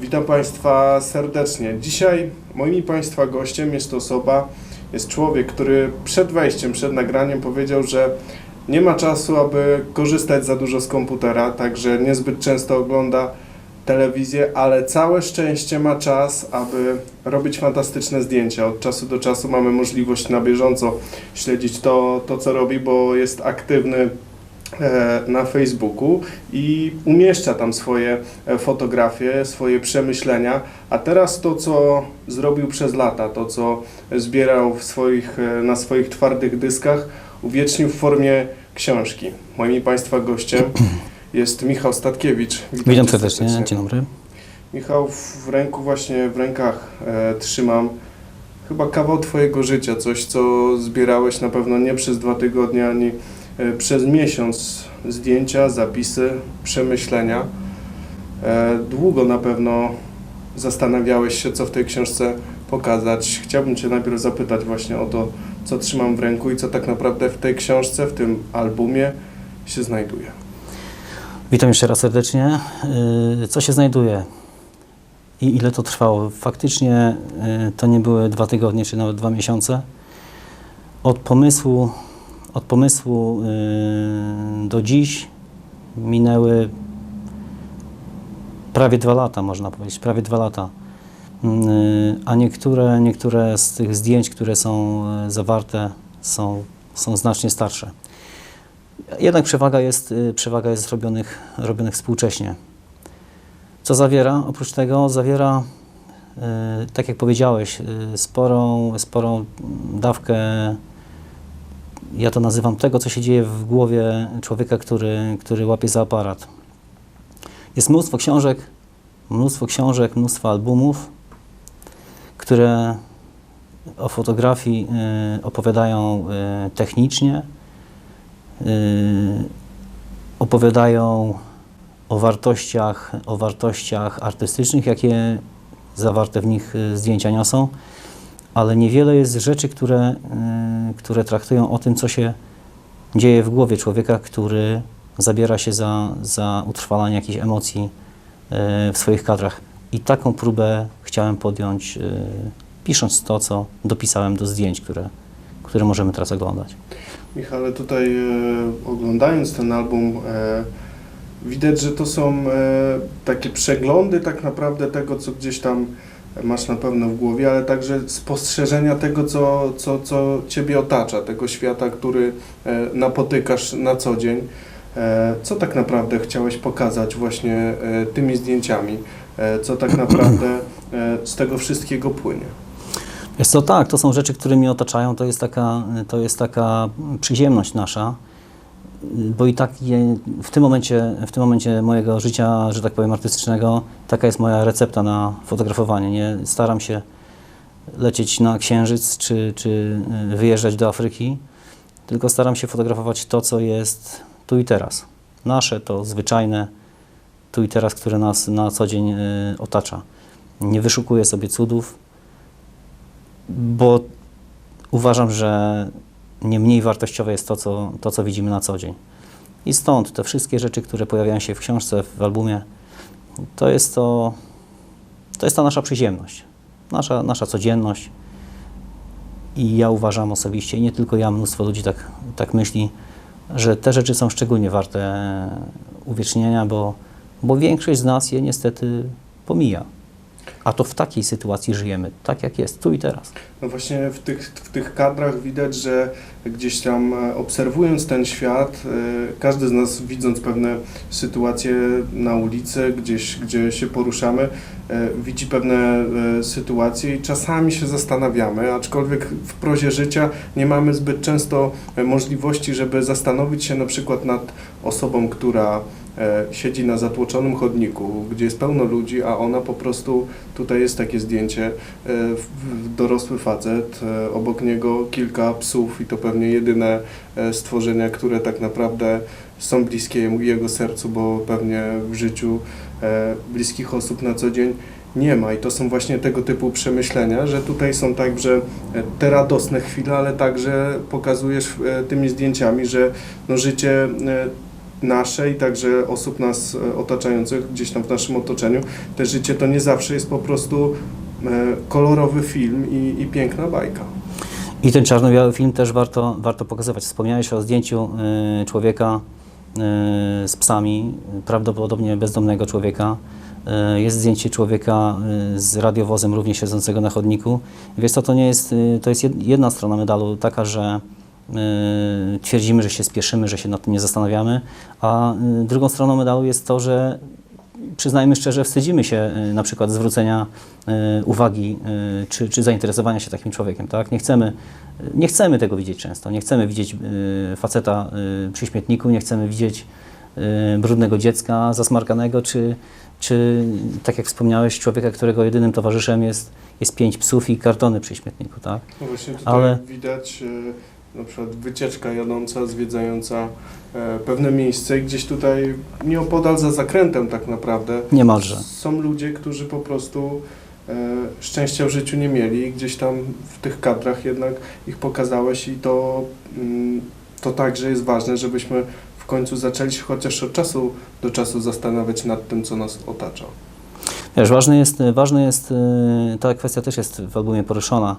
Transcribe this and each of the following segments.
Witam Państwa serdecznie. Dzisiaj moim Państwa gościem jest osoba, jest człowiek, który przed wejściem, przed nagraniem powiedział, że nie ma czasu, aby korzystać za dużo z komputera, także niezbyt często ogląda telewizję, ale całe szczęście ma czas, aby robić fantastyczne zdjęcia. Od czasu do czasu mamy możliwość na bieżąco śledzić to, to co robi, bo jest aktywny na Facebooku i umieszcza tam swoje e, fotografie, swoje przemyślenia, a teraz to, co zrobił przez lata, to, co zbierał w swoich, e, na swoich twardych dyskach, uwiecznił w formie książki. Moim i Państwa gościem jest Michał Statkiewicz. Witam cię serdecznie, dzień dobry. Michał, w ręku właśnie, w rękach e, trzymam chyba kawał Twojego życia, coś co zbierałeś na pewno nie przez dwa tygodnie, ani e, przez miesiąc. Zdjęcia, zapisy, przemyślenia. E, długo na pewno zastanawiałeś się, co w tej książce pokazać. Chciałbym Cię najpierw zapytać właśnie o to, co trzymam w ręku i co tak naprawdę w tej książce, w tym albumie się znajduje. Witam jeszcze raz serdecznie. Yy, Co się znajduje i ile to trwało? Faktycznie to nie były dwa tygodnie, czy nawet dwa miesiące. Od pomysłu, od pomysłu yy, do dziś minęły prawie dwa lata, można powiedzieć, prawie dwa lata. Yy, A niektóre, niektóre z tych zdjęć, które są yy, zawarte, są, są znacznie starsze. Jednak przewaga jest, y, przewaga jest robionych, robionych współcześnie. Co zawiera? Oprócz tego zawiera, y, tak jak powiedziałeś, y, sporą, sporą dawkę, ja to nazywam tego, co się dzieje w głowie człowieka, który, który łapie za aparat. Jest mnóstwo książek, mnóstwo książek, mnóstwo albumów, które o fotografii y, opowiadają y, technicznie, y, opowiadają o wartościach, o wartościach artystycznych, jakie zawarte w nich y, zdjęcia niosą, ale niewiele jest rzeczy, które, y, które traktują o tym, co się dzieje w głowie człowieka, który zabiera się za, za utrwalanie jakichś emocji y, w swoich kadrach. I taką próbę chciałem podjąć, y, pisząc to, co dopisałem do zdjęć, które, które możemy teraz oglądać. Michale, tutaj e, oglądając ten album, e, widać, że to są e, takie przeglądy tak naprawdę tego, co gdzieś tam masz na pewno w głowie, ale także spostrzeżenia tego, co, co, co Ciebie otacza, tego świata, który e, napotykasz na co dzień. E, co tak naprawdę chciałeś pokazać właśnie e, tymi zdjęciami? Co tak naprawdę z tego wszystkiego płynie? Jest to tak, to są rzeczy, które mnie otaczają, to jest taka, to jest taka przyziemność nasza, bo i tak w, tym momencie, w tym momencie mojego życia, że tak powiem, artystycznego, taka jest moja recepta na fotografowanie. Nie staram się lecieć na księżyc czy, czy y, wyjeżdżać do Afryki, tylko staram się fotografować to, co jest tu i teraz. Nasze, to zwyczajne tu i teraz, które nas na co dzień y, otacza. Nie wyszukuję sobie cudów, bo uważam, że nie mniej wartościowe jest to co, to, co widzimy na co dzień. I stąd te wszystkie rzeczy, które pojawiają się w książce, w albumie, to jest to, to jest ta nasza przyziemność, nasza, nasza codzienność. I ja uważam osobiście, nie tylko ja, mnóstwo ludzi tak, tak myśli, że te rzeczy są szczególnie warte uwiecznienia, bo, bo większość z nas je niestety pomija. A to w takiej sytuacji żyjemy, tak jak jest, tu i teraz. No właśnie w tych, w tych kadrach widać, że gdzieś tam e, obserwując ten świat, e, każdy z nas widząc pewne sytuacje na ulicy, gdzieś, gdzie się poruszamy, e, widzi pewne sytuacje i czasami się zastanawiamy, aczkolwiek w prozie życia nie mamy zbyt często możliwości, żeby zastanowić się na przykład nad osobą, która siedzi na zatłoczonym chodniku, gdzie jest pełno ludzi, a ona po prostu, tutaj jest takie zdjęcie, dorosły facet, obok niego kilka psów i to pewnie jedyne e, stworzenia, które tak naprawdę są bliskie jego sercu, bo pewnie w życiu e, bliskich osób na co dzień nie ma. I to są właśnie tego typu przemyślenia, że tutaj są także e, te radosne chwile, ale także pokazujesz tymi zdjęciami, że no życie nasze i także osób nas otaczających gdzieś tam w naszym otoczeniu, te życie to nie zawsze jest po prostu kolorowy film i, i piękna bajka. I ten czarno-biały film też warto, warto pokazywać. Wspomniałeś o zdjęciu y, człowieka y, z psami, prawdopodobnie bezdomnego człowieka. Y, jest zdjęcie człowieka y, z radiowozem również siedzącego na chodniku. Wiesz co, to nie jest, y, to jest jed- jedna strona medalu, taka, że y, twierdzimy, że się spieszymy, że się nad tym nie zastanawiamy, a y, drugą stroną medalu jest to, że przyznajmy szczerze, wstydzimy się y, na przykład zwrócenia y, uwagi y, czy, czy zainteresowania się takim człowiekiem, tak? Nie chcemy, nie chcemy tego widzieć często, nie chcemy widzieć faceta przy śmietniku, nie chcemy widzieć brudnego dziecka zasmarkanego, czy, czy tak jak wspomniałeś, człowieka, którego jedynym towarzyszem jest, jest pięć psów i kartony przy śmietniku, tak? No właśnie tutaj Ale- widać na przykład wycieczka jadąca, zwiedzająca e, pewne miejsce i gdzieś tutaj nieopodal za zakrętem tak naprawdę Niemalże. są ludzie, którzy po prostu e, szczęścia w życiu nie mieli i gdzieś tam w tych kadrach jednak ich pokazałeś i to, mm, to także jest ważne, żebyśmy w końcu zaczęli się chociaż od czasu do czasu zastanawiać nad tym, co nas otacza. Wiesz, ważne jest, ważne jest, y, ta kwestia też jest w albumie poruszona.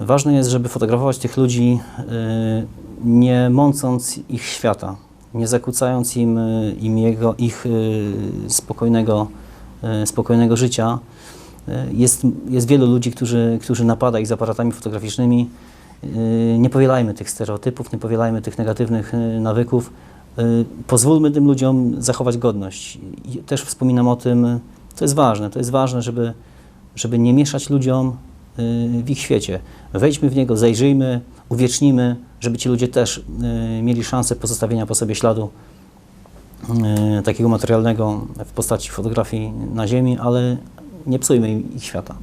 Ważne jest, żeby fotografować tych ludzi, y, nie mącąc ich świata, nie zakłócając im, y, im jego, ich y, spokojnego, spokojnego życia. Jest, jest wielu ludzi, którzy, którzy napada ich z aparatami fotograficznymi. Nie powielajmy tych stereotypów, nie powielajmy tych negatywnych nawyków. Pozwólmy tym ludziom zachować godność. Też wspominam o tym, to jest ważne, to jest ważne, żeby, żeby nie mieszać ludziom w ich świecie. Wejdźmy w niego, zajrzyjmy, uwiecznimy, żeby ci ludzie też y, mieli szansę pozostawienia po sobie śladu y, takiego materialnego w postaci fotografii na ziemi, ale nie psujmy ich świata.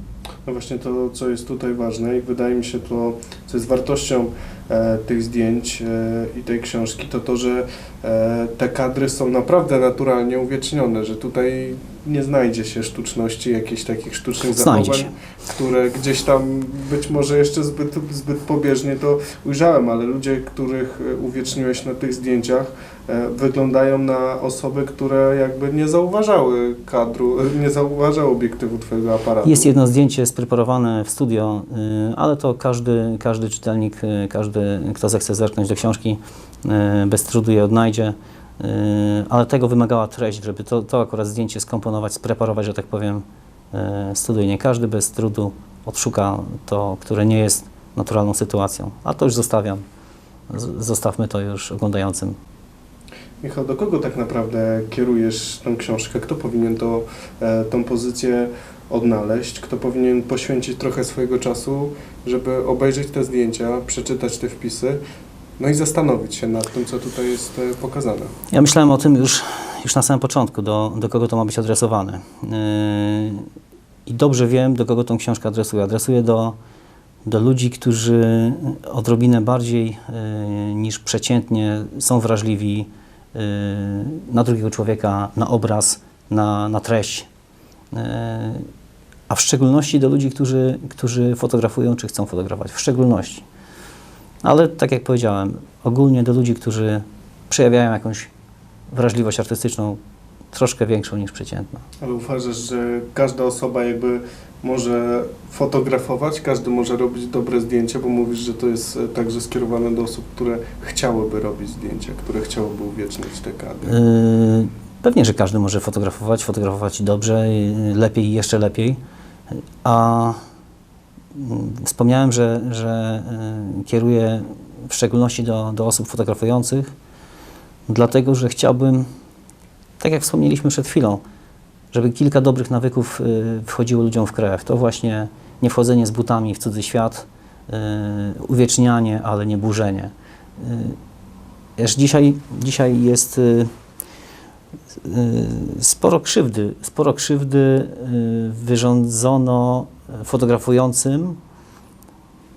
No właśnie to, co jest tutaj ważne i wydaje mi się to, co jest wartością tych zdjęć e, i tej książki, to to, że e, te kadry są naprawdę naturalnie uwiecznione, że tutaj nie znajdzie się sztuczności, jakichś takich sztucznych Znajdzie zachowań, się. które gdzieś tam być może jeszcze zbyt, zbyt pobieżnie to ujrzałem, ale ludzie, których e, uwieczniłeś na tych zdjęciach, e, wyglądają na osoby, które jakby nie zauważały kadru, e, nie zauważały obiektywu Twojego aparatu. Jest jedno zdjęcie spreparowane w studio, y, ale to każdy, każdy czytelnik, y, każdy, kto zechce zerknąć do książki, y, bez trudu je odnajdzie. Y, Ale tego wymagała treść, żeby to, to akurat zdjęcie skomponować, spreparować, że tak powiem, y, studyjnie. Każdy bez trudu odszuka to, które nie jest naturalną sytuacją. A to już zostawiam. Zostawmy to już oglądającym. Michał, do kogo tak naprawdę kierujesz tą książkę? Kto powinien to, e, tą pozycję odnaleźć? Kto powinien poświęcić trochę swojego czasu, żeby obejrzeć te zdjęcia, przeczytać te wpisy, no i zastanowić się nad tym, co tutaj jest e, pokazane? Ja myślałem o tym już, już na samym początku, do, do kogo to ma być adresowane. Yy, I dobrze wiem, do kogo tą książkę adresuję. Adresuję do, do ludzi, którzy odrobinę bardziej yy, niż przeciętnie są wrażliwi yy, na drugiego człowieka, na obraz, na, na treść. Yy, a w szczególności do ludzi, którzy, którzy fotografują czy chcą fotografować. W szczególności. Ale tak jak powiedziałem, ogólnie do ludzi, którzy przejawiają jakąś wrażliwość artystyczną troszkę większą niż przeciętna. Ale uważasz, że każda osoba jakby może fotografować, każdy może robić dobre zdjęcia, bo mówisz, że to jest także skierowane do osób, które chciałyby robić zdjęcia, które chciałyby uwiecznić te kadry. Yy, pewnie, że każdy może fotografować, fotografować dobrze, lepiej i jeszcze lepiej. A mm, wspomniałem, że, że yy, kieruję w szczególności do, do osób fotografujących, dlatego że chciałbym, tak jak wspomnieliśmy przed chwilą, żeby kilka dobrych nawyków yy, wchodziło ludziom w krew. To właśnie nie wchodzenie z butami w cudzy świat, yy, uwiecznianie, ale nie burzenie. Dzisiaj, dzisiaj jest sporo krzywdy, sporo krzywdy y, wyrządzono fotografującym,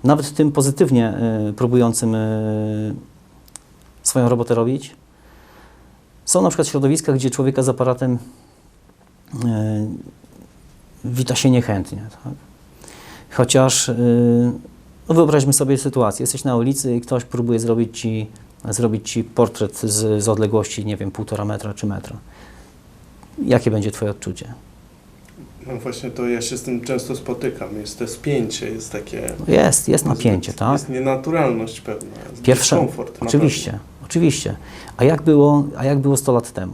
nawet tym pozytywnie y, próbującym y, swoją robotę robić. Są na przykład środowiska, gdzie człowieka z aparatem y, wita się niechętnie. Tak? Chociaż y, no wyobraźmy sobie sytuację, jesteś na ulicy i ktoś próbuje zrobić Ci zrobić Ci portret z, z odległości, nie wiem, półtora metra czy metra. Jakie będzie Twoje odczucie? No właśnie to ja się z tym często spotykam. Jest to spięcie, jest takie... No Jest, jest napięcie, jest, tak? Jest nienaturalność pewna. Jest Pierwsze, dyskomfort. na oczywiście, oczywiście. A jak było, a jak było 100 lat temu?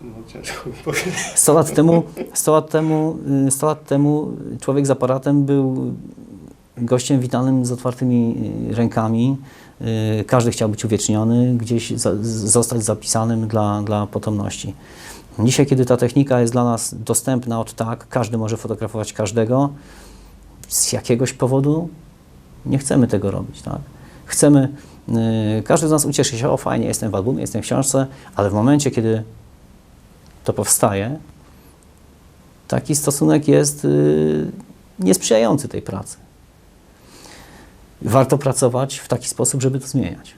pewno. No, ciężko powiedzieć. 100 lat temu, 100 lat temu, y, 100 lat temu człowiek z aparatem był gościem witanym z otwartymi y, rękami. Y, Każdy chciał być uwieczniony, gdzieś za, zostać zapisanym dla, dla potomności. Dzisiaj, kiedy ta technika jest dla nas dostępna od tak, każdy może fotografować każdego, z jakiegoś powodu nie chcemy tego robić. Tak? Chcemy, y, każdy z nas ucieszy się, o fajnie, jestem w albumie, jestem w książce, ale w momencie, kiedy to powstaje, taki stosunek jest y, niesprzyjający tej pracy. Warto pracować w taki sposób, żeby to zmieniać.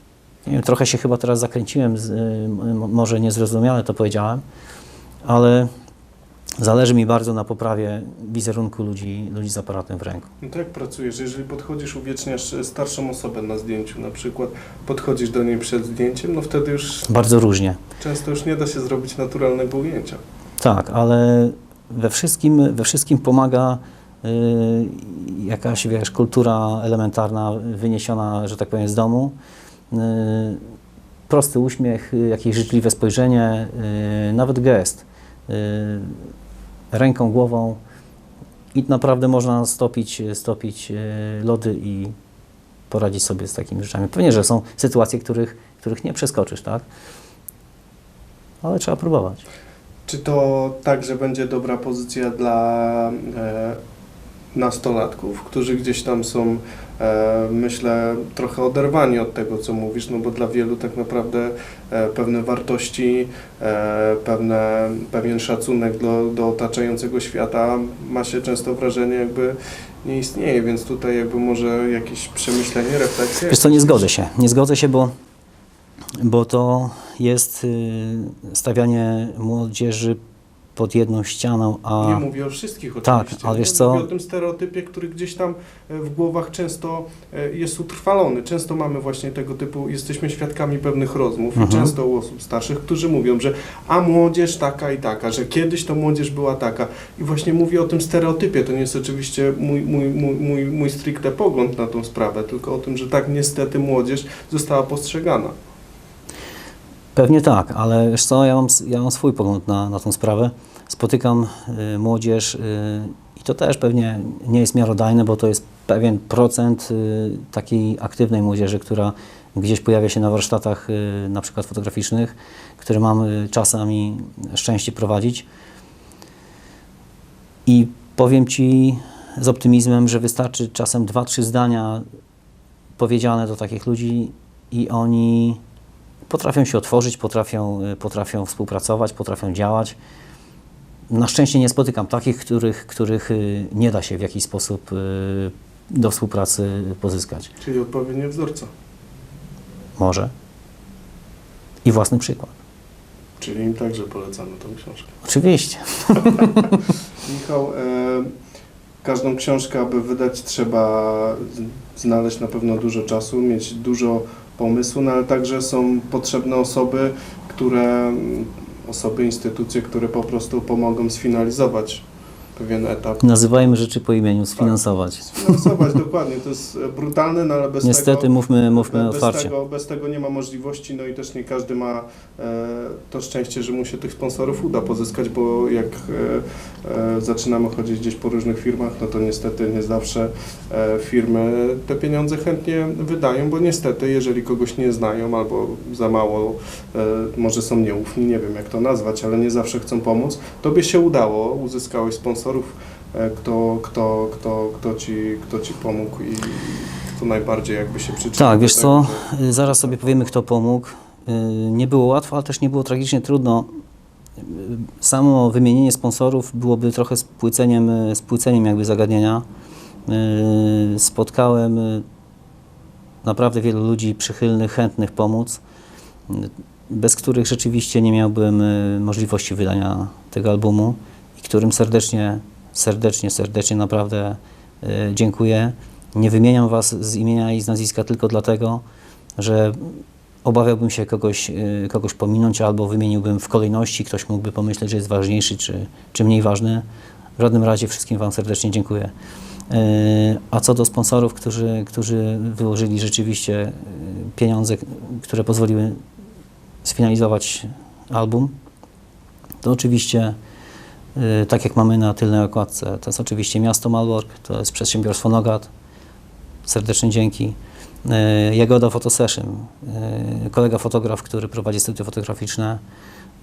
Wiem, trochę się chyba teraz zakręciłem, z, y, może niezrozumiale to powiedziałem, ale zależy mi bardzo na poprawie wizerunku ludzi, ludzi z aparatem w ręku. No to jak pracujesz? Jeżeli podchodzisz, uwieczniasz starszą osobę na zdjęciu, na przykład podchodzisz do niej przed zdjęciem, no wtedy już Bardzo różnie. często już nie da się zrobić naturalnego ujęcia. Tak, ale we wszystkim, we wszystkim pomaga y, jakaś, wiesz, kultura elementarna wyniesiona, że tak powiem, z domu. Y, prosty uśmiech, jakieś życzliwe spojrzenie, y, nawet gest. Y, ręką, głową i naprawdę można stopić, stopić lody i poradzić sobie z takimi rzeczami. Pewnie, że są sytuacje, których, których nie przeskoczysz, tak? Ale trzeba próbować. Czy to także będzie dobra pozycja dla e, nastolatków, którzy gdzieś tam są, e, myślę, trochę oderwani od tego, co mówisz, no bo dla wielu tak naprawdę e, pewne wartości, e, pewne, pewien szacunek do, do otaczającego świata ma się często wrażenie, jakby nie istnieje, więc tutaj jakby może jakieś przemyślenie, refleksja. Wiesz co, nie zgodzę się. Nie zgodzę się, bo, bo to jest y, stawianie młodzieży pod jedną ścianą, a Nie mówię o wszystkich Tak, oczywiście. ale wiesz co? Mówię o tym stereotypie, który gdzieś tam e, w głowach często e, jest utrwalony. Często mamy właśnie tego typu, jesteśmy świadkami pewnych rozmów, Mhm. często u osób starszych, którzy mówią, że a młodzież taka i taka, że kiedyś to młodzież była taka. I właśnie mówię o tym stereotypie. To nie jest oczywiście mój, mój, mój, mój, mój stricte pogląd na tą sprawę, tylko o tym, że tak niestety młodzież została postrzegana. Pewnie tak, ale wiesz co, ja mam, ja mam swój pogląd na, na tą sprawę. Spotykam y, młodzież y, i to też pewnie nie jest miarodajne, bo to jest pewien procent y, takiej aktywnej młodzieży, która gdzieś pojawia się na warsztatach y, na przykład fotograficznych, które mam y, czasami szczęście prowadzić. I powiem Ci z optymizmem, że wystarczy czasem dwa, trzy zdania powiedziane do takich ludzi i oni potrafią się otworzyć, potrafią, y, potrafią współpracować, potrafią działać. Na szczęście nie spotykam takich, których, których y, nie da się w jakiś sposób y, do współpracy pozyskać. Czyli odpowiednio wzorca. Może. I własny przykład. Czyli im także polecamy tą książkę. Oczywiście. Michał, e, każdą książkę, aby wydać, trzeba znaleźć na pewno dużo czasu, mieć dużo pomysłu, no ale także są potrzebne osoby, które, mm, osoby, instytucje, które po prostu pomogą sfinalizować pewien etap. Nazywajmy rzeczy po imieniu, sfinansować. Sfinansować, dokładnie, to jest e, brutalne, no ale bez Niestety tego... mówmy, mówmy bez otwarcie. Tego, bez tego nie ma możliwości, no i też nie każdy ma e, to szczęście, że mu się tych sponsorów uda pozyskać, bo jak e, e, zaczynamy chodzić gdzieś po różnych firmach, no to niestety nie zawsze e, firmy te pieniądze chętnie wydają, bo niestety, jeżeli kogoś nie znają albo za mało, e, może są nieufni, nie wiem jak to nazwać, ale nie zawsze chcą pomóc, tobie się udało, uzyskałeś sponsorów, e, kto, kto, kto, kto, ci, kto ci pomógł i kto najbardziej jakby się przyczynił. Tak, wiesz co, y, zaraz sobie powiemy, kto pomógł. Y, Nie było łatwo, ale też nie było tragicznie trudno. Samo wymienienie sponsorów byłoby trochę spłyceniem, spłyceniem jakby zagadnienia. Spotkałem naprawdę wielu ludzi przychylnych, chętnych pomóc, bez których rzeczywiście nie miałbym możliwości wydania tego albumu którym serdecznie, serdecznie, serdecznie naprawdę y, dziękuję. Nie wymieniam Was z imienia i z nazwiska tylko dlatego, że obawiałbym się kogoś, y, kogoś pominąć albo wymieniłbym w kolejności, ktoś mógłby pomyśleć, że jest ważniejszy czy, czy mniej ważny. W żadnym razie wszystkim Wam serdecznie dziękuję. Y, A co do sponsorów, którzy, którzy wyłożyli rzeczywiście pieniądze, które pozwoliły sfinalizować album, to oczywiście, tak jak mamy na tylnej okładce, to jest oczywiście miasto Malbork, to jest przedsiębiorstwo Nogat, serdeczne dzięki. Y, Jagoda Photosession, y, kolega fotograf, który prowadzi studio fotograficzne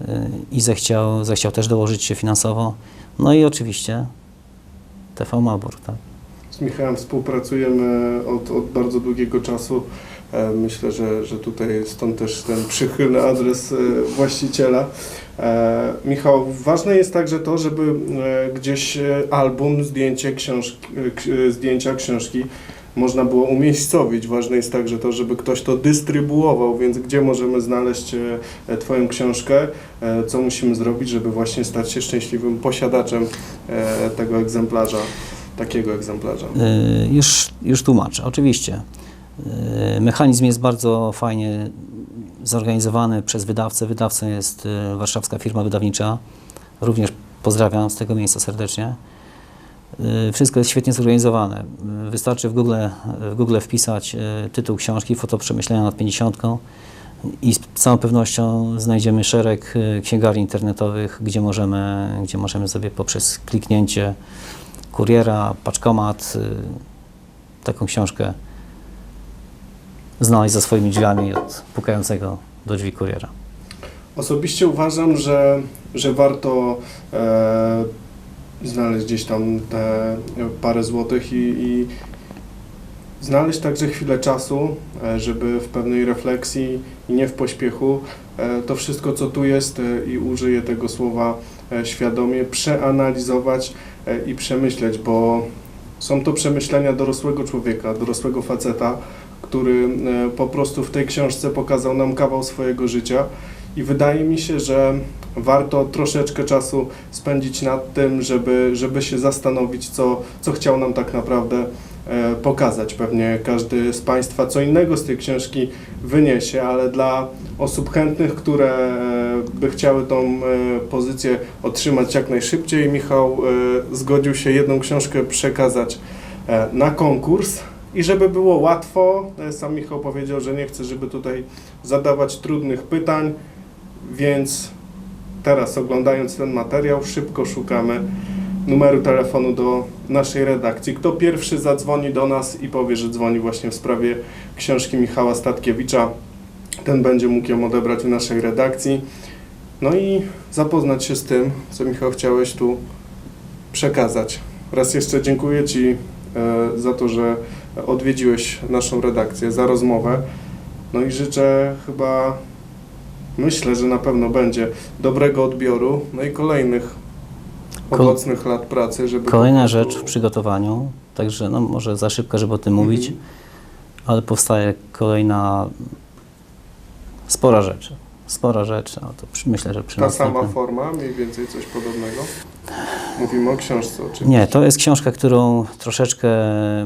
y, i zechciał, zechciał też dołożyć się finansowo. No i oczywiście TV Malbork, tak. Z Michałem współpracujemy od, od bardzo długiego czasu. E, Myślę, że, że tutaj stąd też ten przychylny adres e, właściciela. E, Michał, ważne jest także to, żeby e, gdzieś e, album, zdjęcie, książki, zdjęcia, książki można było umiejscowić. Ważne jest także to, żeby ktoś to dystrybuował, więc gdzie możemy znaleźć Twoją książkę, co musimy zrobić, żeby właśnie stać się szczęśliwym posiadaczem tego egzemplarza, takiego egzemplarza. Już, już tłumaczę, oczywiście. Mechanizm jest bardzo fajnie zorganizowany przez wydawcę. Wydawcą jest y, warszawska firma wydawnicza. Również pozdrawiam z tego miejsca serdecznie. Y, Wszystko jest świetnie zorganizowane. Y, Wystarczy w Google, w Google wpisać tytuł książki Fotoprzemyślenia nad 50 i z całą pewnością znajdziemy szereg księgarni internetowych, gdzie możemy, gdzie możemy sobie poprzez kliknięcie kuriera, paczkomat, taką książkę znaleźć za swoimi drzwiami od pukającego do drzwi kuriera. Osobiście uważam, że, że warto e, znaleźć gdzieś tam te parę złotych i, i znaleźć także chwilę czasu, e, żeby w pewnej refleksji i nie w pośpiechu e, to wszystko, co tu jest e, i użyję tego słowa świadomie, przeanalizować i przemyśleć, bo są to przemyślenia dorosłego człowieka, dorosłego faceta, który e, po prostu w tej książce pokazał nam kawał swojego życia i wydaje mi się, że warto troszeczkę czasu spędzić nad tym, żeby, żeby się zastanowić, co, co chciał nam tak naprawdę e, pokazać. Pewnie każdy z Państwa co innego z tej książki wyniesie, ale dla osób chętnych, które e, by chciały tą pozycję otrzymać jak najszybciej, Michał zgodził się jedną książkę przekazać na konkurs. I żeby było łatwo, e, sam Michał powiedział, że nie chce, żeby tutaj zadawać trudnych pytań, więc teraz oglądając ten materiał, szybko szukamy numeru telefonu do naszej redakcji. Kto pierwszy zadzwoni do nas i powie, że dzwoni właśnie w sprawie książki Michała Statkiewicza, ten będzie mógł ją odebrać w naszej redakcji. No i zapoznać się z tym, co Michał chciałeś tu przekazać. Raz jeszcze dziękuję Ci e, za to, że odwiedziłeś naszą redakcję, za rozmowę. No i życzę chyba, myślę, że na pewno będzie dobrego odbioru, no i kolejnych Kol- owocnych lat pracy, żeby... Kolejna po rzecz prostu- w przygotowaniu, także no może za szybko, żeby o tym mówić, Mhm. ale powstaje kolejna spora rzecz. Spora rzecz, no to przy, myślę, że przy Ta sama następnym- forma, mniej więcej coś podobnego. Mówimy o książce oczywiście. Nie, to jest książka, którą troszeczkę,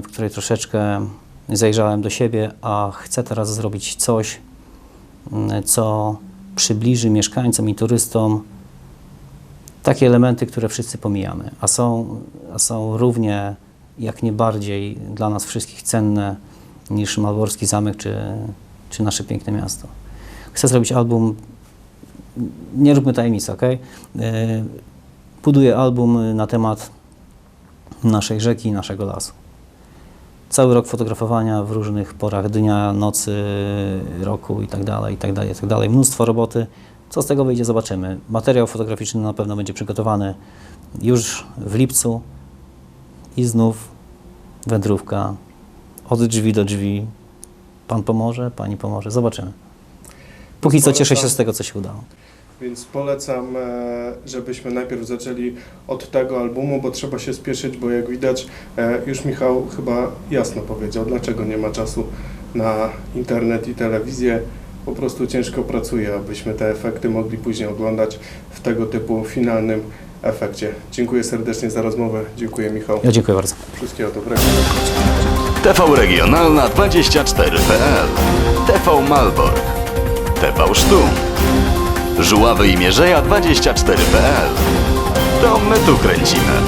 w której troszeczkę zajrzałem do siebie, a chcę teraz zrobić coś, mm, co przybliży mieszkańcom i turystom takie elementy, które wszyscy pomijamy, a są, a są równie, jak nie bardziej dla nas wszystkich cenne niż Malborski Zamek czy, czy nasze piękne miasto. Chcę zrobić album, nie róbmy tajemnicy, ok? Buduję album na temat naszej rzeki i naszego lasu. Cały rok fotografowania w różnych porach dnia, nocy, roku i tak dalej, i tak dalej, i tak dalej. Mnóstwo roboty. Co z tego wyjdzie, zobaczymy. Materiał fotograficzny na pewno będzie przygotowany już w lipcu i znów wędrówka od drzwi do drzwi. Pan pomoże, pani pomoże, zobaczymy. Póki co cieszę się z tego, co się udało. Więc polecam, e, żebyśmy najpierw zaczęli od tego albumu, bo trzeba się spieszyć, bo jak widać, e, już Michał chyba jasno powiedział, dlaczego nie ma czasu na internet i telewizję. Po prostu ciężko pracuje, abyśmy te efekty mogli później oglądać w tego typu finalnym efekcie. Dziękuję serdecznie za rozmowę. Dziękuję Michał. Ja dziękuję bardzo. Wszystkiego dobrego. TV Regionalna 24.pl TV Malbork TV Sztum. Żuławy i Mierzeja 24.pl To my tu kręcimy.